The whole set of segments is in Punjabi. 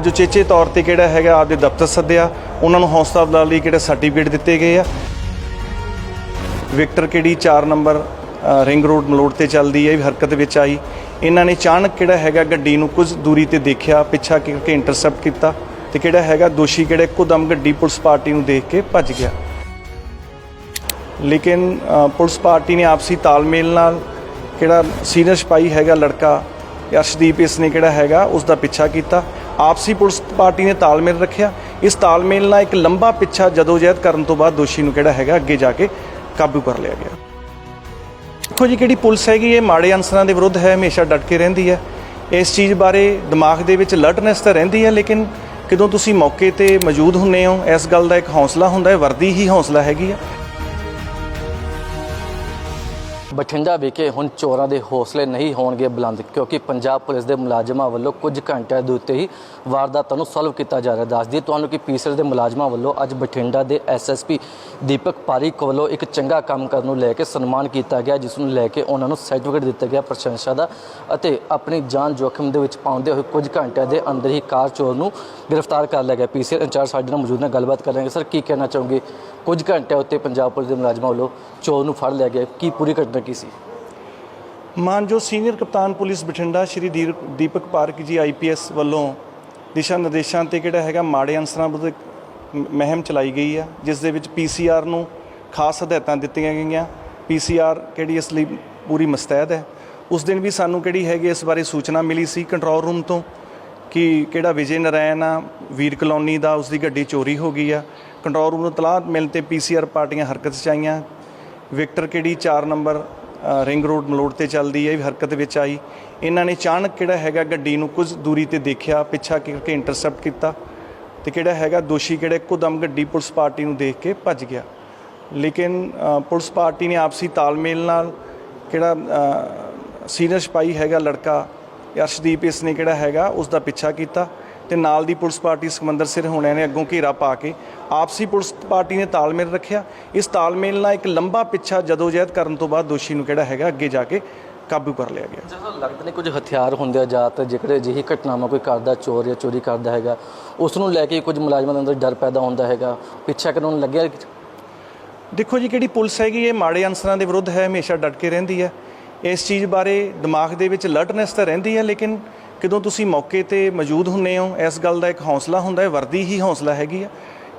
ਜੋ ਚੇਚੇ ਤੌਰ ਤੇ ਕਿਹੜਾ ਹੈਗਾ, ਆਪਦੇ ਦਫ਼ਤਰ ਸੱਦਿਆ, ਉਹਨਾਂ ਨੂੰ ਹੌਸਲਾ ਅਫਜ਼ਾਈ ਲਈ ਕਿਹੜੇ ਸਰਟੀਫਿਕੇਟ ਦਿੱਤੇ ਗਏ ਆ। ਵਿਕਟਰ ਕਿਹੜੀ 4 ਨੰਬਰ ਰਿੰਗ ਰੋਡ ਮਲੋੜ ਤੇ ਚੱਲਦੀ ਹੈ, ਇਹ ਵੀ ਹਰਕਤ ਵਿੱਚ ਆਈ। ਇਹਨਾਂ ਨੇ ਅਚਾਨਕ ਕਿਹੜਾ ਹੈਗਾ, ਗੱਡੀ ਨੂੰ ਕੁਝ ਦੂਰੀ ਤੇ ਦੇਖਿਆ, ਪਿੱਛਾ ਕਰਕੇ ਇੰਟਰਸੈਪਟ ਕੀਤਾ ਤੇ ਕਿਹੜਾ ਹੈਗਾ, ਦੋਸ਼ੀ ਕਿਹੜੇ ਕੁਦਮ ਗੱਡੀ ਪੁਲਿਸ ਪਾਰਟੀ ਨੂੰ ਦੇਖ ਕੇ ਭੱਜ ਗਿਆ। ਲੇਕਿਨ ਪੁਲਿਸ ਪਾਰਟੀ ਨੇ ਆਪਸੀ ਤਾਲਮੇਲ ਨਾਲ ਕਿਹੜਾ ਸੀਨੀਅਰ ਸਿਪਾਹੀ ਹੈਗਾ ਲੜਕਾ, ਅਰਸ਼ਦੀਪ ਇਸ ਨੇ ਕਿਹੜਾ ਹੈਗਾ ਉਸ ਦਾ ਪਿੱਛਾ ਕੀਤਾ। ਆਪਸੀ ਪੁਲਿਸ ਪਾਰਟੀ ਨੇ ਤਾਲਮੇਲ ਰੱਖਿਆ। ਇਸ ਤਾਲਮੇਲ ਨਾਲ ਇੱਕ ਲੰਬਾ ਪਿੱਛਾ ਜਦੋਜਹਿਦ ਕਰਨ ਤੋਂ ਬਾਅਦ ਦੋਸ਼ੀ ਨੂੰ ਕਿਹੜਾ ਹੈਗਾ, ਅੱਗੇ ਜਾ ਕੇ ਕਾਬੂ ਕਰ ਲਿਆ ਗਿਆ। ਦੇਖੋ ਜੀ, ਕਿਹੜੀ ਪੁਲਿਸ ਹੈਗੀ ਇਹ ਮਾੜੇ ਅਨਸਰਾਂ ਦੇ ਵਿਰੁੱਧ ਹੈ, ਹਮੇਸ਼ਾ ਡਟ ਕੇ ਰਹਿੰਦੀ ਹੈ। ਇਸ ਚੀਜ਼ ਬਾਰੇ ਦਿਮਾਗ ਦੇ ਵਿੱਚ ਅਲਰਟਨੈਸ ਤਾਂ ਰਹਿੰਦੀ ਹੈ, ਲੇਕਿਨ ਕਦੋਂ ਤੁਸੀਂ ਮੌਕੇ ਤੇ ਮੌਜੂਦ ਹੁੰਨੇ ਹੋ, ਇਸ ਗੱਲ ਦਾ ਇੱਕ ਹੌਸਲਾ ਹੁੰਦਾ ਹੈ, ਵਰਦੀ ਹੀ ਹੌਸਲਾ ਹੈਗੀ ਹੈ। ਬਠਿੰਡਾ ਵਿਖੇ ਹੁਣ ਚੋਰਾਂ ਦੇ ਹੌਸਲੇ ਨਹੀਂ ਹੋਣਗੇ ਬੁਲੰਦ, ਕਿਉਂਕਿ ਪੰਜਾਬ ਪੁਲਿਸ ਦੇ ਮੁਲਾਜ਼ਮਾਂ ਵੱਲੋਂ ਕੁਝ ਘੰਟਿਆਂ ਦੇ ਉੱਤੇ ਹੀ ਵਾਰਦਾਤਾਂ ਨੂੰ ਸੋਲਵ ਕੀਤਾ ਜਾ ਰਿਹਾ। ਦੱਸਦੀ ਤੁਹਾਨੂੰ ਕਿ ਪੀਸੀਐਲ ਦੇ ਮੁਲਾਜ਼ਮਾਂ ਵੱਲੋਂ ਅੱਜ ਬਠਿੰਡਾ ਦੇ ਐਸਐਸਪੀ ਦੀਪਕ ਪਾਰੀਕ ਵੱਲੋਂ ਇੱਕ ਚੰਗਾ ਕੰਮ ਕਰਨ ਨੂੰ ਲੈ ਕੇ ਸਨਮਾਨ ਕੀਤਾ ਗਿਆ, ਜਿਸ ਨੂੰ ਲੈ ਕੇ ਉਹਨਾਂ ਨੂੰ ਸਰਟੀਫਿਕੇਟ ਦਿੱਤਾ ਗਿਆ ਪ੍ਰਸ਼ੰਸਾ ਦਾ ਅਤੇ ਆਪਣੀ ਜਾਨ ਜੋਖਮ ਦੇ ਵਿੱਚ ਪਾਉਂਦੇ ਹੋਏ ਕੁਝ ਘੰਟਿਆਂ ਦੇ ਅੰਦਰ ਹੀ ਕਾਰ ਚੋਰ ਨੂੰ ਗ੍ਰਿਫਤਾਰ ਕਰ ਲਿਆ ਗਿਆ। ਪੀਸੀਐਲ ਇੰਚਾਰਜ ਸਾਡੇ ਨਾਲ ਮੌਜੂਦ ਨੇ, ਗੱਲਬਾਤ ਕਰਾਂਗੇ ਸਰ, ਕੀ ਕਹਿਣਾ ਚਾਹੋਗੇ? ਕੁਝ ਘੰਟਿਆਂ ਉੱਤੇ ਪੰਜਾਬ ਪੁਲਿਸ ਦੇ ਮੁਲਾਜ਼ਮਾਂ ਵੱਲੋਂ ਚੋਰ ਨੂੰ ਫੜ ਲਿਆ ਗਿਆ। ਕੀ ਪੂਰੀ ਘਟਨਾ ਕੀ ਸੀ। ਮਾਨਜੋ ਸੀਨੀਅਰ ਕਪਤਾਨ ਪੁਲਿਸ ਬਠਿੰਡਾ ਸ਼੍ਰੀ ਦੀਰ- ਦੀਪਕ ਪਾਰਕ ਜੀ ਆਈਪੀਐਸ ਵੱਲੋਂ ਦਿਸ਼ਾ ਨਿਰਦੇਸ਼ਾਂ ਤੇ ਕਿਹੜਾ ਹੈਗਾ ਮਾੜੇ ਅਨਸਰਾਂ ਵਿਰੁੱਧ ਮਹਿਮ ਚਲਾਈ ਗਈ ਆ ਜਿਸ ਦੇ ਵਿੱਚ ਪੀਸੀਆਰ ਨੂੰ ਖਾਸ ਹਦਾਇਤਾਂ ਦਿੱਤੀਆਂ ਗਈਆਂ। ਪੀਸੀਆਰ ਕਿਹੜੀ ਇਸ ਲਈ ਪੂਰੀ ਮਸਤੈਦ ਹੈ? ਉਸ ਦਿਨ ਵੀ ਸਾਨੂੰ ਕਿਹੜੀ ਹੈਗੀ ਇਸ ਬਾਰੇ ਸੂਚਨਾ ਮਿਲੀ ਸੀ ਕੰਟਰੋਲ ਰੂਮ ਤੋਂ ਕਿ ਕਿਹੜਾ ਵਿਜੇ ਨਰੈਣ ਆ, ਵੀਰ ਕਲੋਨੀ ਦਾ ਉਸ ਦੀ ਗੱਡੀ ਚੋਰੀ ਹੋ ਗਈ ਆ। ਕੰਟਰੋਲ ਰੂਮ ਨੂੰ ਤਲਾਹ ਮਿਲਣ ਤੇ ਪੀਸੀਆਰ ਪਾਰਟੀਆਂ ਹਰਕਤ 'ਚ ਆਈਆਂ। ਵਿਕਟਰ ਕਿਹੜੀ 4 ਨੰਬਰ ਰਿੰਗ ਰੋਡ ਮਲੋੜ ਤੇ ਚੱਲਦੀ ਹੈ, ਇਹ ਵੀ ਹਰਕਤ ਵਿੱਚ ਆਈ। ਇਹਨਾਂ ਨੇ ਅਚਾਨਕ ਕਿਹੜਾ ਹੈਗਾ ਗੱਡੀ ਨੂੰ ਕੁਝ ਦੂਰੀ ਤੇ ਦੇਖਿਆ, ਪਿੱਛਾ ਕਰਕੇ ਇੰਟਰਸੈਪਟ ਕੀਤਾ ਤੇ ਕਿਹੜਾ ਹੈਗਾ ਦੋਸ਼ੀ ਕਿਹੜਾ ਇੱਕੋਦਮ ਗੱਡੀ ਪੁਲਿਸ ਪਾਰਟੀ ਨੂੰ ਦੇਖ ਕੇ ਭੱਜ ਗਿਆ। ਲੇਕਿਨ ਪੁਲਿਸ ਪਾਰਟੀ ਨੇ ਆਪਸੀ ਤਾਲਮੇਲ ਨਾਲ ਕਿਹੜਾ ਸੀਨੀਅਰ ਸਿਪਾਹੀ ਹੈਗਾ ਲੜਕਾ, ਅਰਸ਼ਦੀਪ ਇਸ ਨੇ ਕਿਹੜਾ ਹੈਗਾ ਉਸ ਦਾ ਪਿੱਛਾ ਕੀਤਾ। ਤੇ ਨਾਲ ਦੀ ਪੁਲਿਸ ਪਾਰਟੀ ਸਮੰਦਰ ਸਿਰ ਹੋਣਿਆਂ ਨੇ ਅੱਗੋਂ ਘੇਰਾ ਪਾ ਕੇ ਆਪਸੀ ਪੁਲਿਸ ਪਾਰਟੀ ਨੇ ਤਾਲਮੇਲ ਰੱਖਿਆ। ਇਸ ਤਾਲਮੇਲ ਨਾਲ ਇੱਕ ਲੰਬਾ ਪਿੱਛਾ ਜਦੋਜਹਿਦ ਕਰਨ ਤੋਂ ਬਾਅਦ ਦੋਸ਼ੀ ਨੂੰ ਕਿਹੜਾ ਹੈਗਾ ਅੱਗੇ ਜਾ ਕੇ ਕਾਬੂ ਕਰ ਲਿਆ ਗਿਆ। ਜਦੋਂ ਲੱਗਦਾ ਨਹੀਂ ਕੁਝ ਹਥਿਆਰ ਹੁੰਦੇ ਆ ਜ਼ਿਆਦਾਤਰ ਜੇਕਰ ਅਜਿਹੀ ਘਟਨਾਵਾਂ ਕੋਈ ਕਰਦਾ ਚੋਰ ਜਾਂ ਚੋਰੀ ਕਰਦਾ ਹੈਗਾ ਉਸ ਨੂੰ ਲੈ ਕੇ ਕੁਝ ਮੁਲਾਜ਼ਮਾਂ ਦੇ ਅੰਦਰ ਡਰ ਪੈਦਾ ਹੁੰਦਾ ਹੈਗਾ ਪਿੱਛਾ ਕਰਨ ਨੂੰ ਲੱਗਿਆ ਦੇਖੋ ਜੀ ਕਿਹੜੀ ਪੁਲਿਸ ਹੈਗੀ ਇਹ ਮਾੜੇ ਅਨਸਰਾਂ ਦੇ ਵਿਰੁੱਧ ਹੈ ਹਮੇਸ਼ਾ ਡਟ ਕੇ ਰਹਿੰਦੀ ਹੈ। ਇਸ ਚੀਜ਼ ਬਾਰੇ ਦਿਮਾਗ ਦੇ ਵਿੱਚ ਅਲਰਟਨੈਸ ਤਾਂ ਰਹਿੰਦੀ ਹੈ, ਲੇਕਿਨ ਕਦੋਂ ਤੁਸੀਂ ਮੌਕੇ ਤੇ ਮੌਜੂਦ ਹੁੰਨੇ ਹੋ, ਇਸ ਗੱਲ ਦਾ ਇੱਕ ਹੌਸਲਾ ਹੁੰਦਾ ਹੈ, ਵਰਦੀ ਹੀ ਹੌਸਲਾ ਹੈਗੀ ਆ।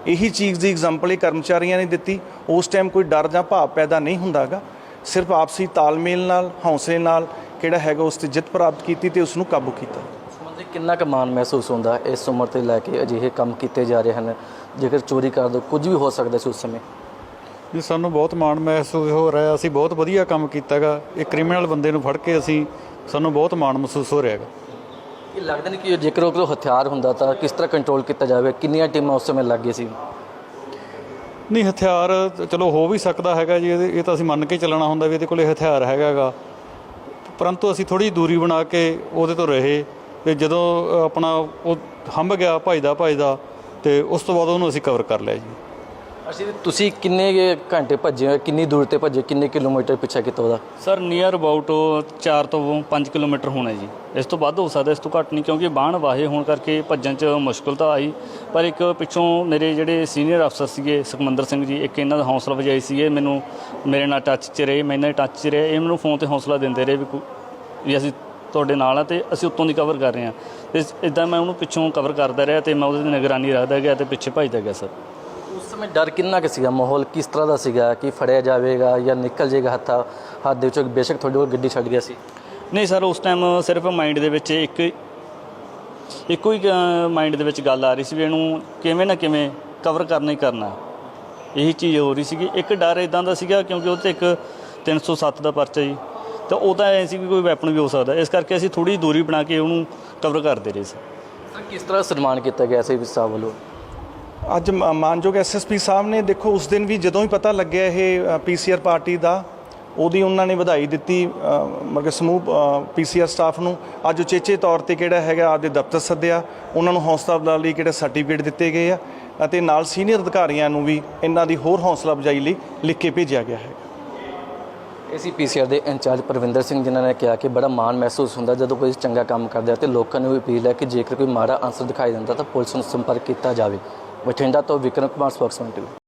ਇਹੀ ਚੀਜ਼ ਦੀ ਐਗਜ਼ਾਮਪਲ ਇਹ ਕਰਮਚਾਰੀਆਂ ਨੇ ਦਿੱਤੀ। ਉਸ ਟਾਈਮ ਕੋਈ ਡਰ ਜਾਂ ਭਾਵ ਪੈਦਾ ਨਹੀਂ ਹੁੰਦਾਗਾ। ਸਿਰਫ ਆਪਸੀ ਤਾਲਮੇਲ ਨਾਲ, ਹੌਸਲੇ ਨਾਲ ਕਿਹੜਾ ਹੈਗਾ, ਉਸ ਤੇ ਜਿੱਤ ਪ੍ਰਾਪਤ ਕੀਤੀ ਤੇ ਉਸ ਨੂੰ ਕਾਬੂ ਕੀਤਾ। ਸੰਬੰਧੀ ਕਿੰਨਾ ਕੁ ਮਾਣ ਮਹਿਸੂਸ ਹੁੰਦਾ ਇਸ ਉਮਰ ਤੇ ਲੈ ਕੇ ਅਜਿਹੇ ਕੰਮ ਕੀਤੇ ਜਾ ਰਹੇ ਹਨ? ਜੇਕਰ ਚੋਰੀ ਕਰ ਦੋ, ਕੁਝ ਵੀ ਹੋ ਸਕਦਾ ਸੀ ਉਸ ਸਮੇਂ। ਜੀ ਸਾਨੂੰ ਬਹੁਤ ਮਾਣ ਮਹਿਸੂਸ ਹੋ ਰਿਹਾ ਅਸੀਂ ਬਹੁਤ ਵਧੀਆ ਕੰਮ ਕੀਤਾਗਾ ਇਹ ਕ੍ਰਿਮੀਨਲ ਬੰਦੇ ਨੂੰ ਫੜ ਕੇ ਅਸੀਂ ਸਾਨੂੰ ਬਹੁਤ ਮਾਣ ਮਹਿਸੂਸ ਹੋ ਰਿਹਾਗਾ ਇਹ ਲੱਗਦਾ ਨਹੀਂ ਕਿ ਜੇਕਰ ਉਹ ਕੋਲ ਹਥਿਆਰ ਹੁੰਦਾ ਤਾਂ ਕਿਸ ਤਰ੍ਹਾਂ ਕੰਟਰੋਲ ਕੀਤਾ ਜਾਵੇ? ਕਿੰਨੀਆਂ ਟੀਮਾਂ ਉਸ ਸਮੇਂ ਲੱਗ ਗਈ ਸੀ? ਨਹੀਂ ਹਥਿਆਰ ਚਲੋ ਹੋ ਵੀ ਸਕਦਾ ਹੈਗਾ ਜੀ। ਇਹ ਤਾਂ ਅਸੀਂ ਮੰਨ ਕੇ ਚੱਲਣਾ ਹੁੰਦਾ ਵੀ ਇਹਦੇ ਕੋਲੇ ਹਥਿਆਰ ਹੈਗਾਗਾ ਪਰੰਤੂ ਅਸੀਂ ਥੋੜੀ ਦੂਰੀ ਬਣਾ ਕੇ ਉਹਦੇ ਤੋਂ ਰਹੇ ਤੇ ਜਦੋਂ ਆਪਣਾ ਉਹ ਹੰਭ ਗਿਆ ਭਜਦਾ ਭਜਦਾ ਤੇ ਉਸ ਤੋਂ ਬਾਅਦ ਉਹਨੂੰ ਅਸੀਂ ਕਵਰ ਕਰ ਲਿਆ ਜੀ। ਅਸੀਂ ਤੁਸੀਂ ਕਿੰਨੇ ਕੁ ਘੰਟੇ ਭੱਜੇ ਹੋ? ਕਿੰਨੀ ਦੂਰ ਤੇ ਭੱਜੇ, ਕਿੰਨੇ ਕਿਲੋਮੀਟਰ ਪਿੱਛਾ ਕੀਤਾ ਉਹਦਾ? ਸਰ ਨੀਅਰ ਅਬਾਊਟ 4 ਤੋਂ 5 ਕਿਲੋਮੀਟਰ ਹੋਣਾ ਜੀ। ਇਸ ਤੋਂ ਵੱਧ ਹੋ ਸਕਦਾ, ਇਸ ਤੋਂ ਘੱਟ ਨਹੀਂ, ਕਿਉਂਕਿ ਬਾਣ ਵਾਹੇ ਹੋਣ ਕਰਕੇ ਭੱਜਣ 'ਚ ਮੁਸ਼ਕਲ ਤਾਂ ਆਈ। ਪਰ ਇੱਕ ਪਿੱਛੋਂ ਮੇਰੇ ਜਿਹੜੇ ਸੀਨੀਅਰ ਅਫਸਰ ਸੀਗੇ, ਸੁਖਮੰਦਰ ਸਿੰਘ ਜੀ, ਇੱਕ ਇਹਨਾਂ ਦਾ ਹੌਸਲਾ ਵਜਾਈ ਸੀਗੇ, ਮੈਨੂੰ ਮੇਰੇ ਨਾਲ ਟੱਚ 'ਚ ਰਹੇ ਮੇਰੇ ਨਾਲ ਟੱਚ 'ਚ ਰਹੇ, ਇਹ ਮੈਨੂੰ ਫੋਨ ਤੇ ਹੌਸਲਾ ਦਿੰਦੇ ਰਹੇ ਵੀ ਕੋ- ਵੀ ਅਸੀਂ ਤੁਹਾਡੇ ਨਾਲ ਆ ਤੇ ਅਸੀਂ ਉੱਤੋਂ ਦੀ ਕਵਰ ਕਰ ਰਹੇ ਹਾਂ। ਤੇ ਇਦਾਂ ਮੈਂ ਉਹਨੂੰ ਪਿੱਛੋਂ ਕਵਰ ਕਰਦਾ ਰਿਹਾ ਤੇ ਮੈਂ ਉਹਦੀ ਨਿਗਰਾਨੀ ਰੱਖਦਾ ਗਿਆ ਤੇ ਪਿੱਛੇ ਭੱਜਦਾ ਗਿਆ, ਸਰ। ਸਮੇਂ ਡਰ ਕਿੰਨਾ ਕੁ ਸੀਗਾ? ਮਾਹੌਲ ਕਿਸ ਤਰ੍ਹਾਂ ਦਾ ਸੀਗਾ? ਕਿ ਫੜਿਆ ਜਾਵੇਗਾ ਜਾਂ ਨਿਕਲ ਜਾਏਗਾ ਹੱਥਾਂ? ਹੱਥ ਦੇ ਵਿੱਚੋਂ ਬੇਸ਼ੱਕ ਤੁਹਾਡੇ ਕੋਲ ਗੱਡੀ ਛੱਡ ਗਿਆ ਸੀ। ਨਹੀਂ ਸਰ ਉਸ ਟਾਈਮ ਸਿਰਫ ਮਾਈਂਡ ਦੇ ਵਿੱਚ ਇੱਕ ਇੱਕੋ ਹੀ ਮਾਈਂਡ ਦੇ ਵਿੱਚ ਗੱਲ ਆ ਰਹੀ ਸੀ ਵੀ ਇਹਨੂੰ ਕਿਵੇਂ ਨਾ ਕਿਵੇਂ ਕਵਰ ਕਰਨਾ ਹੀ ਕਰਨਾ। ਇਹੀ ਚੀਜ਼ ਹੋ ਰਹੀ ਸੀਗੀ। ਇੱਕ ਡਰ ਇਦਾਂ ਦਾ ਸੀਗਾ ਕਿਉਂਕਿ ਉਹ ਤੇ ਇੱਕ 307 ਦਾ ਪਰਚਾ ਜੀ। ਤਾਂ ਉਹ ਤਾਂ ਐ ਸੀ ਵੀ ਕੋਈ ਵੈਪਨ ਵੀ ਹੋ ਸਕਦਾ। ਇਸ ਕਰਕੇ ਅਸੀਂ ਥੋੜੀ ਦੂਰੀ ਬਣਾ ਕੇ ਉਹਨੂੰ ਕਵਰ ਕਰਦੇ ਰਹੇ ਸੀ। ਸਰ ਕਿਸ ਤਰ੍ਹਾਂ ਸਨਮਾਨ ਕੀਤਾ ਗਿਆ ਸੀ ਸਾਹਿਬ ਵੱਲੋਂ? ਅੱਜ ਮ- ਮਾਨਯੋਗ ਐਸਐਸਪੀ ਸਾਹਿਬ ਨੇ, ਦੇਖੋ, ਉਸ ਦਿਨ ਵੀ ਜਦੋਂ ਹੀ ਪਤਾ ਲੱਗਿਆ ਇਹ ਪੀਸੀਆਰ ਪਾਰਟੀ ਦਾ, ਉਹਦੀ ਉਹਨਾਂ ਨੇ ਵਧਾਈ ਦਿੱਤੀ ਮਤਲਬ ਕਿ ਸਮੂਹ ਪੀਸੀਆਰ ਸਟਾਫ ਨੂੰ। ਅੱਜ ਉਚੇਚੇ ਤੌਰ ਤੇ ਕਿਹੜਾ ਹੈਗਾ, ਆਪਦੇ ਦਫ਼ਤਰ ਸੱਦਿਆ। ਉਹਨਾਂ ਨੂੰ ਹੌਸਲਾ ਅਫਜ਼ਾਈ ਲਈ ਕਿਹੜੇ ਸਰਟੀਫਿਕੇਟ ਦਿੱਤੇ ਗਏ ਆ ਅਤੇ ਨਾਲ ਸੀਨੀਅਰ ਅਧਿਕਾਰੀਆਂ ਨੂੰ ਵੀ ਇਹਨਾਂ ਦੀ ਹੋਰ ਹੌਸਲਾ ਅਫਜ਼ਾਈ ਲਈ ਲਿਖ ਕੇ ਭੇਜਿਆ ਗਿਆ ਹੈ ਏਸੀ ਪੀਸੀਆਰ ਦੇ ਇੰਚਾਰਜ ਪ੍ਰਵਿੰਦਰ ਸਿੰਘ, ਜਿਨ੍ਹਾਂ ਨੇ ਕਿਹਾ ਕਿ ਬੜਾ ਮਾਣ ਮਹਿਸੂਸ ਹੁੰਦਾ ਜਦੋਂ ਕੋਈ ਚੰਗਾ ਕੰਮ ਕਰਦਾ ਹੈ ਤੇ ਲੋਕਾਂ ਨੂੰ ਵੀ ਅਪੀਲ ਹੈ ਕਿ ਜੇਕਰ ਕੋਈ ਮਾੜਾ ਅਨਸਰ ਦਿਖਾਈ ਦਿੰਦਾ ਤਾਂ ਪੁਲਿਸ ਨੂੰ ਸੰਪਰਕ ਕੀਤਾ ਜਾਵੇ। ਬਠਿੰਡਾ ਤੋਂ ਵਿਕਰਮ ਕੁਮਾਰ ਸਪੋਕਸਮੈਨ ਟੀਵੀ